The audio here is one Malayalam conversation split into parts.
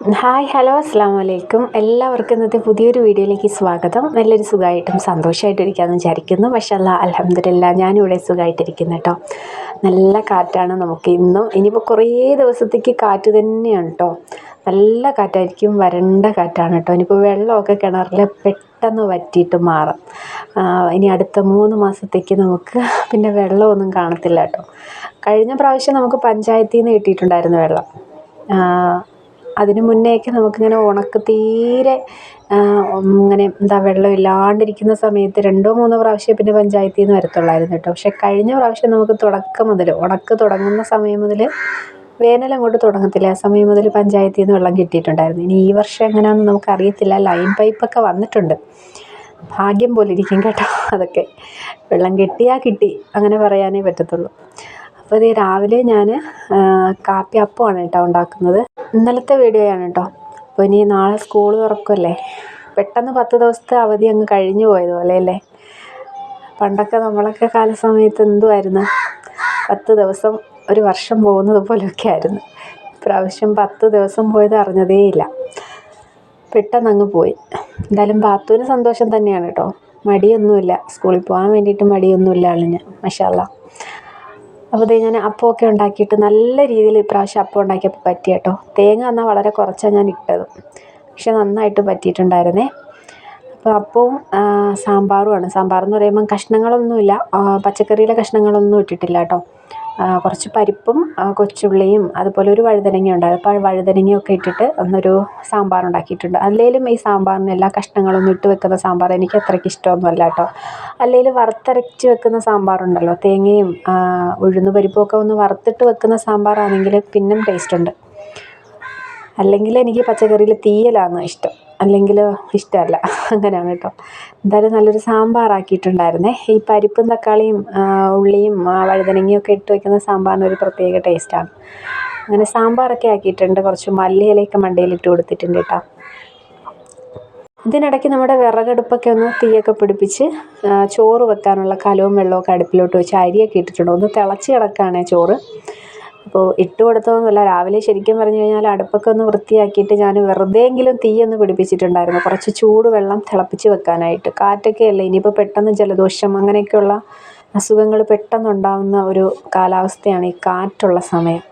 ഹായ് ഹലോ അസ്സാം വലൈക്കും എല്ലാവർക്കും ഇന്നത്തെ പുതിയൊരു വീഡിയോയിലേക്ക് സ്വാഗതം. നല്ലൊരു സുഖമായിട്ടും സന്തോഷമായിട്ടിരിക്കാമെന്ന് വിചാരിക്കുന്നു. പക്ഷേ അല്ല അലഹമ്മദില്ല ഞാനിവിടെ സുഖമായിട്ടിരിക്കുന്നു കേട്ടോ. നല്ല കാറ്റാണ് നമുക്ക് ഇന്നും. ഇനിയിപ്പോൾ കുറേ ദിവസത്തേക്ക് കാറ്റ് തന്നെയാണ് കേട്ടോ. നല്ല കാറ്റായിരിക്കും വരണ്ട കാറ്റാണ് കേട്ടോ. ഇനിയിപ്പോൾ വെള്ളമൊക്കെ കിണറിൽ പെട്ടെന്ന് വറ്റിയിട്ട് മാറും. ഇനി അടുത്ത മൂന്ന് മാസത്തേക്ക് നമുക്ക് പിന്നെ വെള്ളമൊന്നും കാണത്തില്ല കേട്ടോ. കഴിഞ്ഞ പ്രാവശ്യം നമുക്ക് പഞ്ചായത്തിൽ നിന്ന് കിട്ടിയിട്ടുണ്ടായിരുന്നു വെള്ളം. അതിന് മുന്നേയൊക്കെ നമുക്കിങ്ങനെ ഉണക്ക് തീരെ ഇങ്ങനെ എന്താ വെള്ളം ഇല്ലാണ്ടിരിക്കുന്ന സമയത്ത് രണ്ടോ മൂന്നോ പ്രാവശ്യമേ പിന്നെ പഞ്ചായത്തിൽ നിന്ന് വരത്തുള്ളായിരുന്നു കേട്ടോ. പക്ഷെ കഴിഞ്ഞ പ്രാവശ്യം നമുക്ക് തുടക്കം മുതൽ ഉണക്ക് തുടങ്ങുന്ന സമയം മുതൽ വേനൽ അങ്ങോട്ട് തുടങ്ങത്തില്ല. ആ സമയം മുതൽ പഞ്ചായത്തിൽ നിന്ന് വെള്ളം കിട്ടിയിട്ടുണ്ടായിരുന്നു. ഇനി ഈ വർഷം എങ്ങനെയാണെന്ന് നമുക്കറിയത്തില്ല. ലൈൻ പൈപ്പൊക്കെ വന്നിട്ടുണ്ട്. ഭാഗ്യം പോലെ ഇരിക്കും കേട്ടോ. അതൊക്കെ വെള്ളം കിട്ടിയാൽ കിട്ടി. അങ്ങനെ പറയാനേ പറ്റത്തുള്ളൂ. അപ്പോൾ ഇത് രാവിലെ ഞാൻ കാപ്പി അപ്പമാണ് കേട്ടോ ഉണ്ടാക്കുന്നത്. ഇന്നലത്തെ വീഡിയോയാണ് കേട്ടോ. അപ്പോൾ ഇനി നാളെ സ്കൂൾ തുറക്കുമല്ലേ പെട്ടെന്ന് പത്ത് ദിവസത്തെ അവധി അങ്ങ് കഴിഞ്ഞു പോയതുപോലെ അല്ലേ? പണ്ടൊക്കെ നമ്മളൊക്കെ കാലസമയത്ത് എന്തുമായിരുന്നു പത്ത് ദിവസം ഒരു വർഷം പോകുന്നത് പോലെയൊക്കെ ആയിരുന്നു. ഇപ്രാവശ്യം പത്ത് ദിവസം പോയത് അറിഞ്ഞതേയില്ല പെട്ടെന്ന് അങ്ങ് പോയി. എന്തായാലും ബാത്തുവിന് സന്തോഷം തന്നെയാണ് കേട്ടോ. മടിയൊന്നുമില്ല. സ്കൂളിൽ പോകാൻ വേണ്ടിയിട്ട് മടിയൊന്നുമില്ല ആളിന്. മഷാല്ല അപ്പോൾ ഞാൻ അപ്പമൊക്കെ ഉണ്ടാക്കിയിട്ട് നല്ല രീതിയിൽ ഇപ്രാവശ്യം അപ്പം ഉണ്ടാക്കിയപ്പോൾ പറ്റി കേട്ടോ. തേങ്ങ എന്നാൽ വളരെ കുറച്ചാണ് ഞാൻ ഇട്ടത്. പക്ഷെ നന്നായിട്ട് പറ്റിയിട്ടുണ്ടായിരുന്നേ. അപ്പോൾ അപ്പവും സാമ്പാറുമാണ് സാമ്പാർ എന്ന് പറയുമ്പം കഷ്ണങ്ങളൊന്നുമില്ല. പച്ചക്കറിയിലെ കഷ്ണങ്ങളൊന്നും ഇട്ടിട്ടില്ല കേട്ടോ. കുറച്ച് പരിപ്പും കൊച്ചുള്ളിയും അതുപോലെ ഒരു വഴുതനങ്ങ ഉണ്ടായിരുന്നു അപ്പോൾ വഴുതനങ്ങയൊക്കെ ഇട്ടിട്ട് ഒന്നൊരു സാമ്പാർ ഉണ്ടാക്കിയിട്ടുണ്ട്. അല്ലെങ്കിലും ഈ സാമ്പാറിന് എല്ലാ കഷ്ണങ്ങളൊന്നും ഇട്ട് വെക്കുന്ന സാമ്പാർ എനിക്ക് അത്രയ്ക്ക് ഇഷ്ടമൊന്നുമല്ല കേട്ടോ. അല്ലെങ്കിൽ വറുത്തരച്ച് വെക്കുന്ന സാമ്പാറുണ്ടല്ലോ തേങ്ങയും ഉഴുന്ന് പരിപ്പും ഒക്കെ ഒന്ന് വറുത്തിട്ട് വെക്കുന്ന സാമ്പാറാണെങ്കിൽ പിന്നെയും ടേസ്റ്റ് ഉണ്ട്. അല്ലെങ്കിൽ എനിക്ക് പച്ചക്കറിയിൽ തീയലാണ് ഇഷ്ടം. അല്ലെങ്കിൽ ഇഷ്ടമല്ല. അങ്ങനെയാണ് കേട്ടോ. എന്തായാലും നല്ലൊരു സാമ്പാറാക്കിയിട്ടുണ്ടായിരുന്നേ ഈ പരിപ്പും തക്കാളിയും ഉള്ളിയും വഴുതനങ്ങയൊക്കെ ഇട്ട് വയ്ക്കുന്ന സാമ്പാറിന് ഒരു പ്രത്യേക ടേസ്റ്റാണ് അങ്ങനെ സാമ്പാറൊക്കെ ആക്കിയിട്ടുണ്ട്. കുറച്ച് മല്ലിയിലയൊക്കെ മണ്ടയിലിട്ട് കൊടുത്തിട്ടുണ്ട് കേട്ടോ. ഇതിനിടയ്ക്ക് നമ്മുടെ വിറകടുപ്പൊക്കെ ഒന്ന് തീയൊക്കെ പിടിപ്പിച്ച് ചോറ് വെക്കാനുള്ള കലവും വെള്ളമൊക്കെ അടുപ്പിലോട്ട് വെച്ച് അരിയൊക്കെ ഇട്ടിട്ടുണ്ട്. ഒന്ന് തിളച്ച് കിടക്കുകയാണ് ചോറ്. അപ്പോൾ ഇട്ട് കൊടുത്തതൊന്നുമല്ല. രാവിലെ ശരിക്കും പറഞ്ഞു കഴിഞ്ഞാൽ അടുപ്പൊക്കെ ഒന്ന് വൃത്തിയാക്കിയിട്ട് ഞാൻ വെറുതെയെങ്കിലും തീയൊന്ന് പിടിപ്പിച്ചിട്ടുണ്ടായിരുന്നു. കുറച്ച് ചൂട് വെള്ളം തിളപ്പിച്ച് വെക്കാനായിട്ട്. കാറ്റൊക്കെ അല്ലേ? ഇനിയിപ്പോൾ പെട്ടെന്ന് ജലദോഷം അങ്ങനെയൊക്കെയുള്ള അസുഖങ്ങൾ പെട്ടെന്നുണ്ടാകുന്ന ഒരു കാലാവസ്ഥയാണ് ഈ കാറ്റുള്ള സമയം.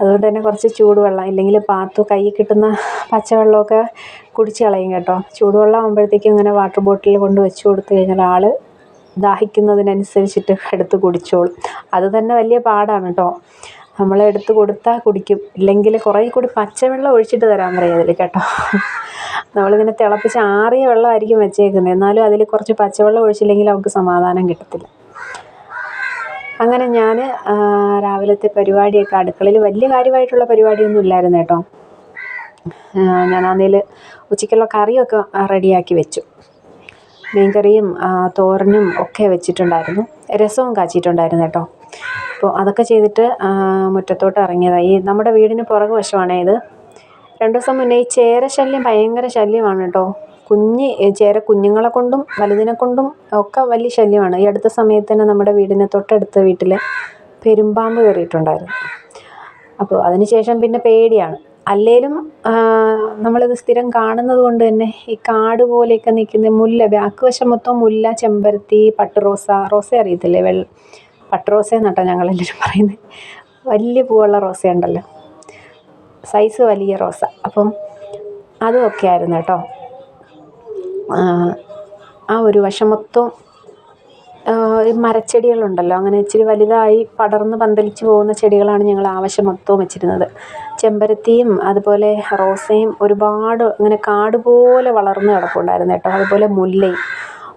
അതുകൊണ്ട് തന്നെ കുറച്ച് ചൂടുവെള്ളം ഇല്ലെങ്കിൽ പാത്തു കൈ കിട്ടുന്ന പച്ചവെള്ളമൊക്കെ കുടിച്ച് കളയും കേട്ടോ. ചൂടുവെള്ളം ആകുമ്പോഴത്തേക്കും ഇങ്ങനെ വാട്ടർ ബോട്ടിൽ കൊണ്ട് വെച്ച് കൊടുത്തു കഴിഞ്ഞാൽ ആൾ ദാഹിക്കുന്നതിനനുസരിച്ചിട്ട് എടുത്ത് കുടിച്ചോളും. അത് തന്നെ വലിയ പാടാണ് കേട്ടോ. നമ്മൾ എടുത്ത് കൊടുത്താൽ കുടിക്കും. ഇല്ലെങ്കിൽ കുറേ കൂടി പച്ചവെള്ളം ഒഴിച്ചിട്ട് തരാൻ പറയും അതിൽ കേട്ടോ. നമ്മളിങ്ങനെ തിളപ്പിച്ച് ആറിയ വെള്ളമായിരിക്കും വെച്ചേക്കുന്നത്. എന്നാലും അതിൽ കുറച്ച് പച്ചവെള്ളം ഒഴിച്ചില്ലെങ്കിൽ അവൾക്ക് സമാധാനം കിട്ടത്തില്ല. അങ്ങനെ ഞാൻ രാവിലത്തെ പരിപാടിയൊക്കെ അടുക്കളയിൽ വലിയ കാര്യമായിട്ടുള്ള പരിപാടിയൊന്നും ഇല്ലായിരുന്നു കേട്ടോ. ഞാനാന്നേൽ ഉച്ചയ്ക്കുള്ള കറിയൊക്കെ റെഡിയാക്കി വെച്ചു. മീൻകറിയും തോരനും ഒക്കെ വെച്ചിട്ടുണ്ടായിരുന്നു. രസവും കാച്ചിട്ടുണ്ടായിരുന്നു കേട്ടോ. അപ്പോൾ അതൊക്കെ ചെയ്തിട്ട് മുറ്റത്തോട്ട് ഇറങ്ങിയതാണ് ഈ നമ്മുടെ വീടിന് പുറകു വശമാണേ ഇത്. രണ്ട് ദിവസം മുന്നേ ഈ ചേര ശല്യം ഭയങ്കര ശല്യമാണ് കേട്ടോ. കുഞ്ഞ് ചേര കുഞ്ഞുങ്ങളെ കൊണ്ടും വലുതിനെ കൊണ്ടും ഒക്കെ വലിയ ശല്യമാണ്. ഈ അടുത്ത സമയത്ത് തന്നെ നമ്മുടെ വീടിന് തൊട്ടടുത്ത വീട്ടിൽ പെരുമ്പാമ്പ് കയറിയിട്ടുണ്ടായിരുന്നു. അപ്പോൾ അതിന് ശേഷം പിന്നെ പേടിയാണ്. അല്ലേലും നമ്മളിത് സ്ഥിരം കാണുന്നത് കൊണ്ട് തന്നെ ഈ കാട് പോലെയൊക്കെ നിൽക്കുന്ന മുല്ല ബാക്ക് വശം മൊത്തം മുല്ല ചെമ്പരത്തി പട്ട് റോസ റോസ അറിയത്തില്ലേ? വെള്ള പട്ട് റോസ എന്നിട്ടോ ഞങ്ങളെല്ലാവരും പറയുന്നത് വലിയ പൂവുള്ള റോസയുണ്ടല്ലോ. സൈസ് വലിയ റോസ. അപ്പം അതുമൊക്കെ ആയിരുന്നു കേട്ടോ. ആ ഒരു വശം മൊത്തം മരച്ചെടികളുണ്ടല്ലോ. അങ്ങനെ ഇച്ചിരി വലുതായി പടർന്ന് പന്തലിച്ച് പോകുന്ന ചെടികളാണ് ഞങ്ങൾ ആ വശം മൊത്തവും വെച്ചിരുന്നത്. ചെമ്പരത്തിയും അതുപോലെ റോസയും ഒരുപാട് ഇങ്ങനെ കാട് പോലെ വളർന്ന് കിടപ്പുണ്ടായിരുന്നു കേട്ടോ. അതുപോലെ മുല്ലയും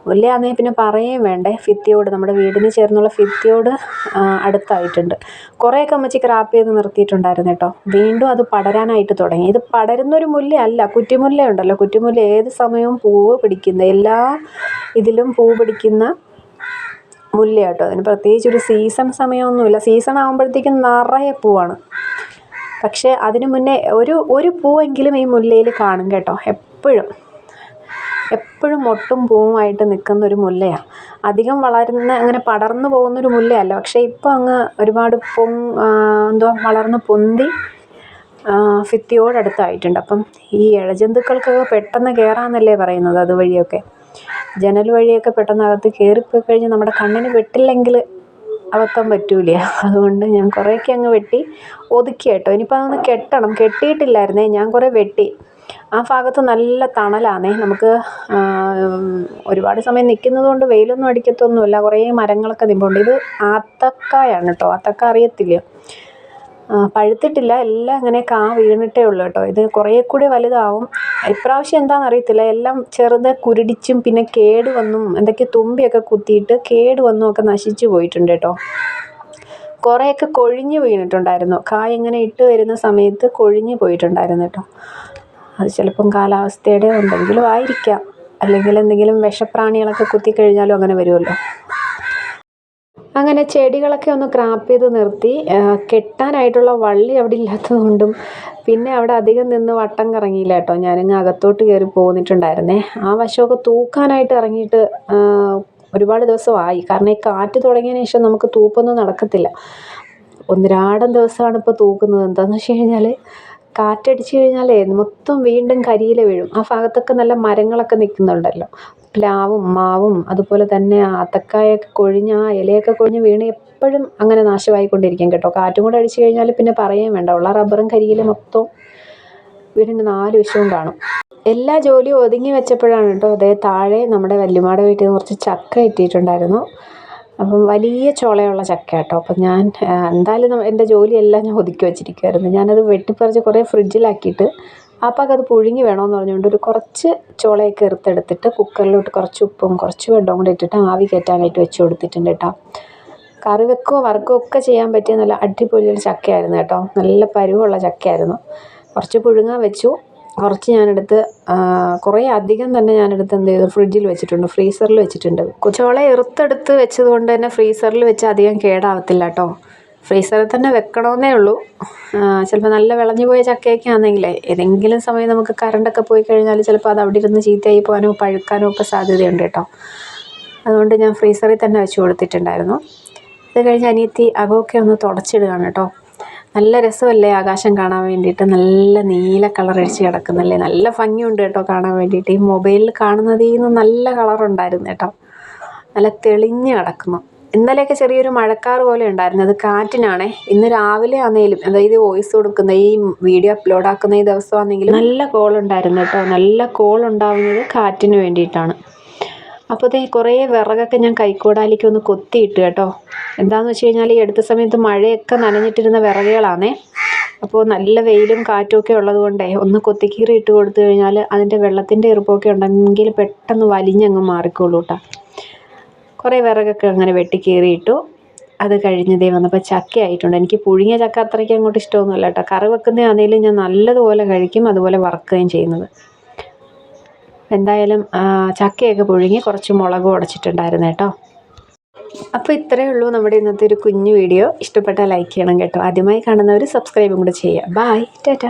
മുല്ലയാണെങ്കിൽ പിന്നെ പറയുകയും വേണ്ടേ. ഫിത്തിയോട് നമ്മുടെ വീടിന് ചേർന്നുള്ള ഫിത്തിയോട് അടുത്തായിട്ടുണ്ട്. കുറേയൊക്കെ അമ്മച്ചി ക്രാപ്പ് ചെയ്ത് നിർത്തിയിട്ടുണ്ടായിരുന്നു കേട്ടോ. വീണ്ടും അത് പടരാനായിട്ട് തുടങ്ങി. ഇത് പടരുന്നൊരു മുല്ലയല്ല കുറ്റിമുല്ല ഉണ്ടല്ലോ കുറ്റിമുല്ല ഏത് സമയവും പൂവ് പിടിക്കുന്ന എല്ലാ ഇതിലും പൂവ് പിടിക്കുന്ന മുല്ല കേട്ടോ. അതിന് പ്രത്യേകിച്ച് ഒരു സീസൺ സമയമൊന്നുമില്ല. സീസൺ ആകുമ്പോഴത്തേക്കും നിറയെ പൂവാണ്. പക്ഷേ അതിനു മുന്നേ ഒരു ഒരു പൂവെങ്കിലും ഈ മുല്ലയിൽ കാണും കേട്ടോ. എപ്പോഴും. എപ്പോഴും മൊട്ടും പൂവുമായിട്ട് നിൽക്കുന്ന ഒരു മുല്ലയാണ് അധികം വളരുന്ന അങ്ങനെ പടർന്നു പോകുന്ന ഒരു മുല്ലയല്ല. പക്ഷേ ഇപ്പോൾ അങ്ങ് ഒരുപാട് പൊങ് എന്തുവാ വളർന്ന് പൊന്തി ഭിത്തിയോടടുത്തായിട്ടുണ്ട്. അപ്പം ഈ ഇഴജന്തുക്കൾക്കൊക്കെ പെട്ടെന്ന് കയറാമെന്നല്ലേ പറയുന്നത് അതുവഴിയൊക്കെ. ജനൽ വഴിയൊക്കെ പെട്ടെന്ന് അകത്ത് കയറിപ്പോയി കഴിഞ്ഞാൽ നമ്മുടെ കണ്ണിന് വെട്ടില്ലെങ്കിൽ അബദ്ധം പറ്റൂല. അതുകൊണ്ട് ഞാൻ കുറേയൊക്കെ അങ്ങ് വെട്ടി ഒതുക്കി കേട്ടോ. ഇനിയിപ്പോൾ അതൊന്ന് കെട്ടണം. കെട്ടിയിട്ടില്ലായിരുന്നേ ഞാൻ കുറേ വെട്ടി. ആ ഭാഗത്ത് നല്ല തണലാണേ നമുക്ക് ഒരുപാട് സമയം നിൽക്കുന്നത് കൊണ്ട് വെയിലൊന്നും അടിക്കത്തൊന്നുമില്ല. കുറേ മരങ്ങളൊക്കെ നിൽപ്പുണ്ട് ഇത് ആത്തക്കായാണ് കേട്ടോ ആത്തക്ക അറിയത്തില്ല. പഴുത്തിട്ടില്ല. എല്ലാം അങ്ങനെ കാ വീണിട്ടേ ഉള്ളൂ കേട്ടോ ഇത് കുറേ കൂടി വലുതാവും. ഇപ്രാവശ്യം എന്താണെന്ന് അറിയത്തില്ല. എല്ലാം ചെറുത് കുരുടിച്ചും പിന്നെ കേട് വന്നും എന്തൊക്കെ തുമ്പിയൊക്കെ കുത്തിയിട്ട് കേട് വന്നും ഒക്കെ നശിച്ചു പോയിട്ടുണ്ട് കേട്ടോ കുറേയൊക്കെ കൊഴിഞ്ഞ് വീണിട്ടുണ്ടായിരുന്നു. കായ ഇങ്ങനെ ഇട്ട് വരുന്ന സമയത്ത് കൊഴിഞ്ഞ് പോയിട്ടുണ്ടായിരുന്നു കേട്ടോ അത് ചിലപ്പം കാലാവസ്ഥയുടെ ഉണ്ടെങ്കിലും ആയിരിക്കാം. അല്ലെങ്കിൽ എന്തെങ്കിലും വിഷപ്രാണികളൊക്കെ കുത്തിക്കഴിഞ്ഞാലും അങ്ങനെ വരുമല്ലോ. അങ്ങനെ ചെടികളൊക്കെ ഒന്ന് ക്രാപ്പ് ചെയ്ത് നിർത്തി. കെട്ടാനായിട്ടുള്ള വള്ളി അവിടെ ഇല്ലാത്തതുകൊണ്ടും പിന്നെ അവിടെ അധികം നിന്ന് വട്ടം കറങ്ങിയില്ല കേട്ടോ. ഞാനിങ്ങ് അകത്തോട്ട് കയറി പോന്നിട്ടുണ്ടായിരുന്നേ. ആ വശമൊക്കെ തൂക്കാനായിട്ട് ഇറങ്ങിയിട്ട് ഒരുപാട് ദിവസമായി. കാരണം ഈ കാറ്റ് തുടങ്ങിയതിന് ശേഷം നമുക്ക് തൂപ്പൊന്നും നടക്കത്തില്ല. ഒന്നരാടം ദിവസമാണ് ഇപ്പോൾ തൂക്കുന്നത്. എന്താണെന്ന് വെച്ച് കഴിഞ്ഞാൽ കാറ്റടിച്ച് കഴിഞ്ഞാലേ മൊത്തം വീണ്ടും കരിയില വീഴും. ആ ഭാഗത്തൊക്കെ നല്ല മരങ്ങളൊക്കെ നിൽക്കുന്നുണ്ടല്ലോ. പ്ലാവും മാവും അതുപോലെ തന്നെ അത്തക്കായൊക്കെ കൊഴിഞ്ഞ് ആ ഇലയൊക്കെ കൊഴിഞ്ഞ് വീണ് എപ്പോഴും അങ്ങനെ നാശമായിക്കൊണ്ടിരിക്കും കേട്ടോ. കാറ്റും കൂടെ അടിച്ചു കഴിഞ്ഞാൽ പിന്നെ പറയുകയും വേണ്ട. ഉള്ള റബ്ബറും കരിയില മൊത്തം വീടിന്റെ നാല് വശവും കാണും. എല്ലാ ജോലിയും ഒതുങ്ങി വെച്ചപ്പോഴാണ് കേട്ടോ അതേ താഴെ നമ്മുടെ വല്യമ്മയുടെ വീട്ടിൽ നിന്ന് കുറച്ച് ചക്ക ഇട്ടിട്ടുണ്ടായിരുന്നു. അപ്പം വലിയ ചോളയുള്ള ചക്ക കേട്ടോ അപ്പം ഞാൻ എന്തായാലും എന്റെ ജോലിയെല്ലാം ഞാൻ ഒതുക്കി വെച്ചിരിക്കുമായിരുന്നു ഞാനത് വെട്ടിപ്പറിച്ച് കുറേ ഫ്രിഡ്ജിലാക്കിയിട്ട് അത് പുഴുങ്ങി വേണമെന്ന് പറഞ്ഞുകൊണ്ട് ഒരു കുറച്ച് ചോളയൊക്കെ എടുത്തെടുത്തിട്ട് കുക്കറിലോട്ട് കുറച്ച് ഉപ്പും കുറച്ച് വെള്ളവും കൂടി ഇട്ടിട്ട് ആവി കയറ്റാനായിട്ട് വെച്ച് കൊടുത്തിട്ടുണ്ട് കേട്ടോ. കറി വെക്കുകയോ വറുക്കുകയോ ഒക്കെ ചെയ്യാൻ പറ്റിയ നല്ല അടിപൊളി ഒരു ചക്കയായിരുന്നു കേട്ടോ. നല്ല പരുവുള്ള ചക്കയായിരുന്നു. കുറച്ച് പുഴുങ്ങാൻ വെച്ചു. കുറച്ച് ഞാനെടുത്ത് കുറേ അധികം തന്നെ ഞാനെടുത്ത് എന്ത് ചെയ്തു? ഫ്രിഡ്ജിൽ വെച്ചിട്ടുണ്ട് ഫ്രീസറിൽ വെച്ചിട്ടുണ്ട്. കൊച്ചോളെ എറുത്തെടുത്ത് വെച്ചത് കൊണ്ട് തന്നെ ഫ്രീസറിൽ വെച്ച് അധികം കേടാവത്തില്ല കേട്ടോ. ഫ്രീസറിൽ തന്നെ വെക്കണമെന്നേ ഉള്ളൂ. ചിലപ്പോൾ നല്ല വിളഞ്ഞു പോയ ചക്കയൊക്കെ ആണെങ്കിലേ ഏതെങ്കിലും സമയം നമുക്ക് കറണ്ടൊക്കെ പോയി കഴിഞ്ഞാൽ ചിലപ്പോൾ അത് അവിടെ ഇരുന്ന് ചീത്തയായി പോകാനോ പഴുക്കാനോ ഒക്കെ സാധ്യതയുണ്ട് കേട്ടോ. അതുകൊണ്ട് ഞാൻ ഫ്രീസറിൽ തന്നെ വെച്ച് കൊടുത്തിട്ടുണ്ടായിരുന്നു. അത് കഴിഞ്ഞ് അനിയത്തി അകമൊക്കെ ഒന്ന് തുടച്ചിടുകയാണ് കേട്ടോ. നല്ല രസമല്ലേ ആകാശം കാണാൻ വേണ്ടിയിട്ട്? നല്ല നീല കളർ അടിച്ച് കിടക്കുന്നല്ലേ? നല്ല ഭംഗിയുണ്ട് കേട്ടോ കാണാൻ വേണ്ടിയിട്ട്. ഈ മൊബൈലിൽ കാണുന്നതിൽ നിന്ന് നല്ല കളറുണ്ടായിരുന്നു കേട്ടോ. നല്ല തെളിഞ്ഞ് കിടക്കുന്നു. ഇന്നലെയൊക്കെ ചെറിയൊരു മഴക്കാറ് പോലെ ഉണ്ടായിരുന്നു. അത് കാറ്റിനാണേ. ഇന്ന് രാവിലെ ആണെങ്കിലും അതായത് വോയിസ് കൊടുക്കുന്ന ഈ വീഡിയോ അപ്ലോഡ് ആക്കുന്ന ഈ ദിവസമാണെങ്കിലും നല്ല കോൾ ഉണ്ടായിരുന്നു കേട്ടോ. നല്ല കോൾ ഉണ്ടാവുന്നത് കാറ്റിന് വേണ്ടിയിട്ടാണ്. അപ്പോൾ ദേ കുറേ വിറകൊക്കെ ഞാൻ കൈക്കോടാലിക്ക് ഒന്ന് കൊത്തിയിട്ട് കേട്ടോ. എന്താണെന്ന് വെച്ച് കഴിഞ്ഞാൽ ഈ അടുത്ത സമയത്ത് മഴയൊക്കെ നനഞ്ഞിട്ടിരുന്ന വിറകുകളാണേ. അപ്പോൾ നല്ല വെയിലും കാറ്റും ഒക്കെ ഉള്ളത് കൊണ്ടേ ഒന്ന് കൊത്തിക്കീറി ഇട്ട് കൊടുത്തു കഴിഞ്ഞാൽ അതിന്റെ വെള്ളത്തിന്റെ ഇറുപ്പൊക്കെ ഉണ്ടെങ്കിൽ പെട്ടെന്ന് വലിഞ്ഞങ്ങ് മാറിക്കോളൂ കേട്ടോ കുറേ വിറകൊക്കെ അങ്ങനെ വെട്ടിക്കീറിയിട്ടു അത് കഴിഞ്ഞതേ വന്നപ്പോൾ ചക്ക ആയിട്ടുണ്ട്. എനിക്ക് പുഴുങ്ങിയ ചക്ക അത്രയ്ക്ക് അങ്ങോട്ട് ഇഷ്ടമൊന്നുമല്ല കേട്ടോ കറി വെക്കുന്നതാണെങ്കിലും ഞാൻ നല്ലതുപോലെ കഴിക്കും അതുപോലെ വറക്കുകയും ചെയ്യുന്നത്. എന്തായാലും ചക്കയൊക്കെ പുഴുങ്ങി കുറച്ച് മുളക് ഉടച്ചിട്ടുണ്ടായിരുന്നു കേട്ടോ. അപ്പോൾ ഇത്രയേ ഉള്ളൂ നമ്മുടെ ഇന്നത്തെ ഒരു കുഞ്ഞു വീഡിയോ. ഇഷ്ടപ്പെട്ടാൽ ലൈക്ക് ചെയ്യണം കേട്ടോ. ആദ്യമായി കാണുന്നവർ സബ്സ്ക്രൈബും കൂടെ ചെയ്യുക. Bye tata.